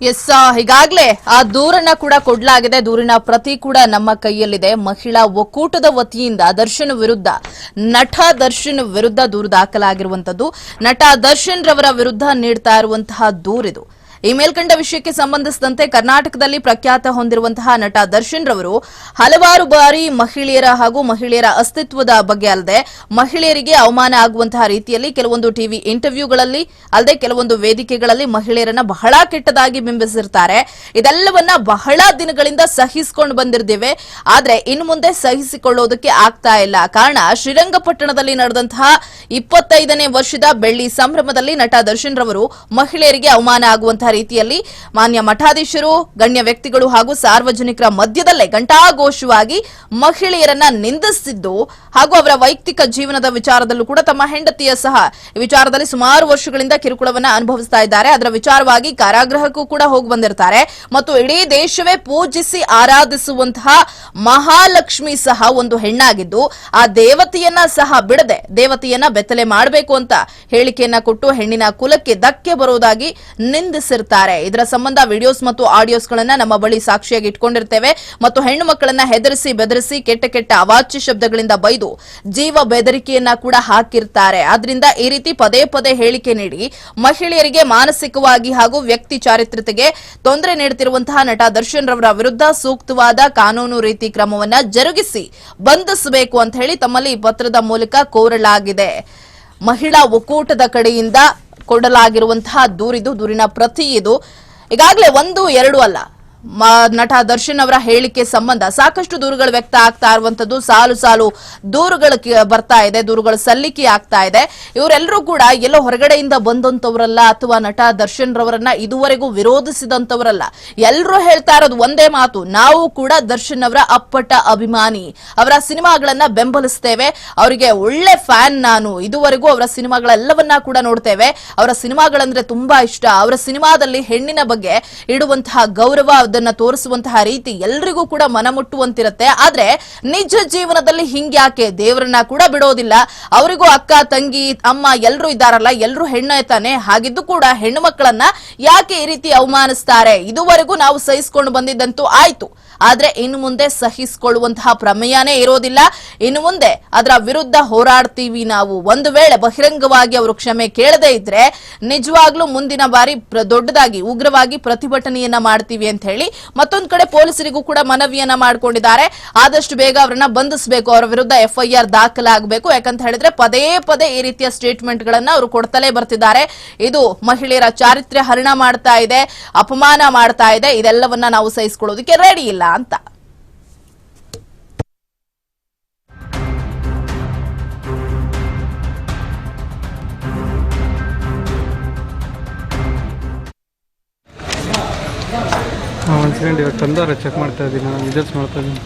S ಈಗಾಗಲೇ ಆ ದೂರನ್ನ ಕೂಡ ಕೊಡಲಾಗಿದೆ. ದೂರಿನ ಪ್ರತಿ ಕೂಡ ನಮ್ಮ ಕೈಯಲ್ಲಿದೆ. ಮಹಿಳಾ ಒಕ್ಕೂಟದ ವತಿಯಿಂದ ದರ್ಶನ್ ವಿರುದ್ಧ, ನಟ ದರ್ಶನ್ ವಿರುದ್ಧ ದೂರು ದಾಖಲಾಗಿರುವಂತದ್ದು ನಟ ದರ್ಶನ್ ರವರ ವಿರುದ್ಧ ನೀಡ್ತಾ ಇರುವಂತಹ ದೂರಿದು. ಈ ಮೇಲ್ಕಂಡ ವಿಷಯಕ್ಕೆ ಸಂಬಂಧಿಸಿದಂತೆ ಕರ್ನಾಟಕದಲ್ಲಿ ಪ್ರಖ್ಯಾತ ಹೊಂದಿರುವಂತಹ ನಟ ದರ್ಶನ್ ರವರು ಹಲವಾರು ಬಾರಿ ಮಹಿಳೆಯರ ಹಾಗೂ ಮಹಿಳೆಯರ ಅಸ್ತಿತ್ವದ ಬಗ್ಗೆ ಅಲ್ಲದೆ ಮಹಿಳೆಯರಿಗೆ ಅವಮಾನ ಆಗುವಂತಹ ರೀತಿಯಲ್ಲಿ ಕೆಲವೊಂದು ಟಿವಿ ಇಂಟರ್ವ್ಯೂಗಳಲ್ಲಿ, ಅಲ್ಲದೆ ಕೆಲವೊಂದು ವೇದಿಕೆಗಳಲ್ಲಿ ಮಹಿಳೆಯರನ್ನ ಬಹಳ ಕೆಟ್ಟದಾಗಿ ಬಿಂಬಿಸಿರ್ತಾರೆ. ಇದೆಲ್ಲವನ್ನ ಬಹಳ ದಿನಗಳಿಂದ ಸಹಿಸಿಕೊಂಡು ಬಂದಿರ್ದೇವೆ. ಆದ್ರೆ ಇನ್ನು ಮುಂದೆ ಸಹಿಸಿಕೊಳ್ಳೋದಕ್ಕೆ ಆಗ್ತಾ ಇಲ್ಲ. ಕಾರಣ ಶ್ರೀರಂಗಪಟ್ಟಣದಲ್ಲಿ ನಡೆದಂತಹ ಇಪ್ಪತ್ತೈದನೇ ವರ್ಷದ ಬೆಳ್ಳಿ ಸಂಭ್ರಮದಲ್ಲಿ ನಟ ದರ್ಶನ್ ರವರು ಮಹಿಳೆಯರಿಗೆ ಅವಮಾನ ಆಗುವಂತಹ ರೀತಿಯಲ್ಲಿ ಮಾನ್ಯ ಮಠಾಧೀಶರು, ಗಣ್ಯ ವ್ಯಕ್ತಿಗಳು ಹಾಗೂ ಸಾರ್ವಜನಿಕರ ಮಧ್ಯದಲ್ಲೇ ಘಂಟಾಘೋಷವಾಗಿ ಮಹಿಳೆಯರನ್ನ ನಿಂದಿಸಿದ್ದು ಹಾಗೂ ಅವರ ವೈಯಕ್ತಿಕ ಜೀವನದ ವಿಚಾರದಲ್ಲೂ ಕೂಡ ತಮ್ಮ ಹೆಂಡತಿಯ ಸಹ ವಿಚಾರದಲ್ಲಿ ಸುಮಾರು ವರ್ಷಗಳಿಂದ ಕಿರುಕುಳವನ್ನ ಅನುಭವಿಸ್ತಾ ಇದ್ದಾರೆ. ಅದರ ವಿಚಾರವಾಗಿ ಕಾರಾಗೃಹಕ್ಕೂ ಕೂಡ ಹೋಗಿ ಬಂದಿರ್ತಾರೆ. ಮತ್ತು ಇಡೀ ದೇಶವೇ ಪೂಜಿಸಿ ಆರಾಧಿಸುವಂತಹ ಮಹಾಲಕ್ಷ್ಮಿ ಸಹ ಒಂದು ಹೆಣ್ಣಾಗಿದ್ದು, ಆ ದೇವತೆಯನ್ನ ಸಹ ಬಿಡದೆ, ದೇವತೆಯನ್ನ ಬೆತ್ತಲೆ ಮಾಡಬೇಕು ಅಂತ ಹೇಳಿಕೆಯನ್ನ ಕೊಟ್ಟು ಹೆಣ್ಣಿನ ಕುಲಕ್ಕೆ ಧಕ್ಕೆ ಬರುವುದಾಗಿ ನಿಂದಿಸಿರ್ತಾರೆ. ಇದರ ಸಂಬಂಧ ವಿಡಿಯೋಸ್ ಮತ್ತು ಆಡಿಯೋಸ್ಗಳನ್ನ ನಮ್ಮ ಬಳಿ ಸಾಕ್ಷಿಯಾಗಿ ಇಟ್ಕೊಂಡಿರ್ತೇವೆ. ಮತ್ತು ಹೆಣ್ಣು ಮಕ್ಕಳನ್ನ ಹೆದರಿಸಿ ಬೆದರಿಸಿ ಕೆಟ್ಟ ಕೆಟ್ಟ ಅವಾಚ್ಯ ಶಬ್ದಗಳಿಂದ ಬೈದು ಜೀವ ಬೆದರಿಕೆಯನ್ನ ಕೂಡ ಹಾಕಿರ್ತಾರೆ. ಆದ್ರಿಂದ ಈ ರೀತಿ ಪದೇ ಪದೇ ಹೇಳಿಕೆ ನೀಡಿ ಮಹಿಳೆಯರಿಗೆ ಮಾನಸಿಕವಾಗಿ ಹಾಗೂ ವ್ಯಕ್ತಿ ಚಾರಿತ್ರತೆಗೆ ತೊಂದರೆ ನೀಡುತ್ತಿರುವಂತಹ ನಟ ದರ್ಶನ್ ರವರ ವಿರುದ್ಧ ಸೂಕ್ತವಾದ ಕಾನೂನು ರೀತಿ ಕ್ರಮವನ್ನ ಜರುಗಿಸಿ ಬಂಧಿಸಬೇಕು ಅಂತ ಹೇಳಿ ತಮ್ಮಲ್ಲಿ ಪತ್ರದ ಮೂಲಕ ಕೋರಲಾಗಿದೆ. ಮಹಿಳಾ ಒಕ್ಕೂಟದ ಕಡೆಯಿಂದ ಕೊಡಲಾಗಿರುವಂತಹ ದೂರಿದು ದೂರಿನ ಪ್ರತಿ ಇದು. ಈಗಾಗಲೇ ಒಂದು ಎರಡು ಅಲ್ಲ ನಟ ದರ್ಶನ್ ಅವರ ಹೇಳಿಕೆ ಸಂಬಂಧ ಸಾಕಷ್ಟು ದೂರುಗಳು ವ್ಯಕ್ತ ಆಗ್ತಾ ಇರುವಂತದ್ದು ಸಾಲು ಸಾಲು ದೂರುಗಳು ಬರ್ತಾ ಇದೆ, ದೂರುಗಳು ಸಲ್ಲಿಕೆ ಆಗ್ತಾ ಇದೆ. ಇವರೆಲ್ಲರೂ ಕೂಡ ಎಲ್ಲೋ ಹೊರಗಡೆಯಿಂದ ಬಂದಂತವರಲ್ಲ ಅಥವಾ ನಟ ದರ್ಶನ್ ರವರನ್ನ ಇದುವರೆಗೂ ವಿರೋಧಿಸಿದಂತವರಲ್ಲ ಎಲ್ಲರೂ ಹೇಳ್ತಾ ಇರೋದು ಒಂದೇ ಮಾತು, ನಾವು ಕೂಡ ದರ್ಶನ್ ಅವರ ಅಪ್ಪಟ ಅಭಿಮಾನಿ. ಅವರ ಸಿನಿಮಾಗಳನ್ನ ಬೆಂಬಲಿಸ್ತೇವೆ. ಅವರಿಗೆ ಒಳ್ಳೆ ಫ್ಯಾನ್ ನಾನು. ಇದುವರೆಗೂ ಅವರ ಸಿನಿಮಾಗಳೆಲ್ಲವನ್ನ ಕೂಡ ನೋಡ್ತೇವೆ. ಅವರ ಸಿನಿಮಾಗಳಂದ್ರೆ ತುಂಬಾ ಇಷ್ಟ. ಅವರ ಸಿನಿಮಾದಲ್ಲಿ ಹೆಣ್ಣಿನ ಬಗ್ಗೆ ಇಡುವಂತಹ ಗೌರವ ಅದನ್ನ ತೋರಿಸುವಂತಹ ರೀತಿ ಎಲ್ರಿಗೂ ಕೂಡ ಮನಮುಟ್ಟುವಂತಿರುತ್ತೆ ಆದ್ರೆ ನಿಜ ಜೀವನದಲ್ಲಿ ಹಿಂಗ್ಯಾಕೆ? ದೇವರನ್ನ ಕೂಡ ಬಿಡೋದಿಲ್ಲ. ಅವರಿಗೂ ಅಕ್ಕ, ತಂಗಿ, ಅಮ್ಮ ಎಲ್ರು ಇದ್ದಾರಲ್ಲ, ಎಲ್ರು ಹೆಣ್ಣೆ ತಾನೆ? ಹಾಗಿದ್ದು ಕೂಡ ಹೆಣ್ಣು ಮಕ್ಕಳನ್ನ ಯಾಕೆ ಈ ರೀತಿ ಅವಮಾನಿಸ್ತಾರೆ? ಇದುವರೆಗೂ ನಾವು ಸಹಿಸಿಕೊಂಡು ಬಂದಿದ್ದಂತೂ ಆಯ್ತು. ಆದ್ರೆ ಇನ್ನು ಮುಂದೆ ಸಹಿಸಿಕೊಳ್ಳುವಂತಹ ಪ್ರಮೇಯನೇ ಇರೋದಿಲ್ಲ. ಇನ್ನು ಮುಂದೆ ಅದರ ವಿರುದ್ಧ ಹೋರಾಡ್ತೀವಿ ನಾವು. ಒಂದು ವೇಳೆ ಬಹಿರಂಗವಾಗಿ ಅವರು ಕ್ಷಮೆ ಕೇಳದೇ ಇದ್ರೆ ನಿಜವಾಗ್ಲೂ ಮುಂದಿನ ಬಾರಿ ದೊಡ್ಡದಾಗಿ, ಉಗ್ರವಾಗಿ ಪ್ರತಿಭಟನೆಯನ್ನ ಮಾಡ್ತೀವಿ ಅಂತ ಹೇಳಿ ಮತ್ತೊಂದು ಕಡೆ ಪೊಲೀಸರಿಗೂ ಕೂಡ ಮನವಿಯನ್ನ ಮಾಡ್ಕೊಂಡಿದ್ದಾರೆ. ಆದಷ್ಟು ಬೇಗ ಅವರನ್ನ ಬಂಧಿಸಬೇಕು, ಅವರ ವಿರುದ್ಧ ಎಫ್ಐಆರ್ ದಾಖಲಾಗಬೇಕು. ಯಾಕಂತ ಹೇಳಿದ್ರೆ ಪದೇ ಪದೇ ಈ ರೀತಿಯ ಸ್ಟೇಟ್ಮೆಂಟ್ ಗಳನ್ನ ಅವರು ಕೊಡ್ತಲೇ ಬರ್ತಿದ್ದಾರೆ. ಇದು ಮಹಿಳೆಯರ ಚಾರಿತ್ರ್ಯ ಹರಣ ಮಾಡ್ತಾ ಇದೆ, ಅಪಮಾನ ಮಾಡ್ತಾ ಇದೆ. ಇದೆಲ್ಲವನ್ನ ನಾವು ಸಹಿಸಿಕೊಳ್ಳೋದಕ್ಕೆ ರೆಡಿ ಇಲ್ಲ. ಅಂತ. ಒಂದು ಸೆಕೆಂಡ್ ಇವಾಗ ಚೆಕ್ ಮಾಡ್ತಾ ಇದ್ದೀನಿ ನಾನು ವಿಜಲ್ಸ್ ಮಾಡ್ತಾ ಇದ್ದೀನಿ.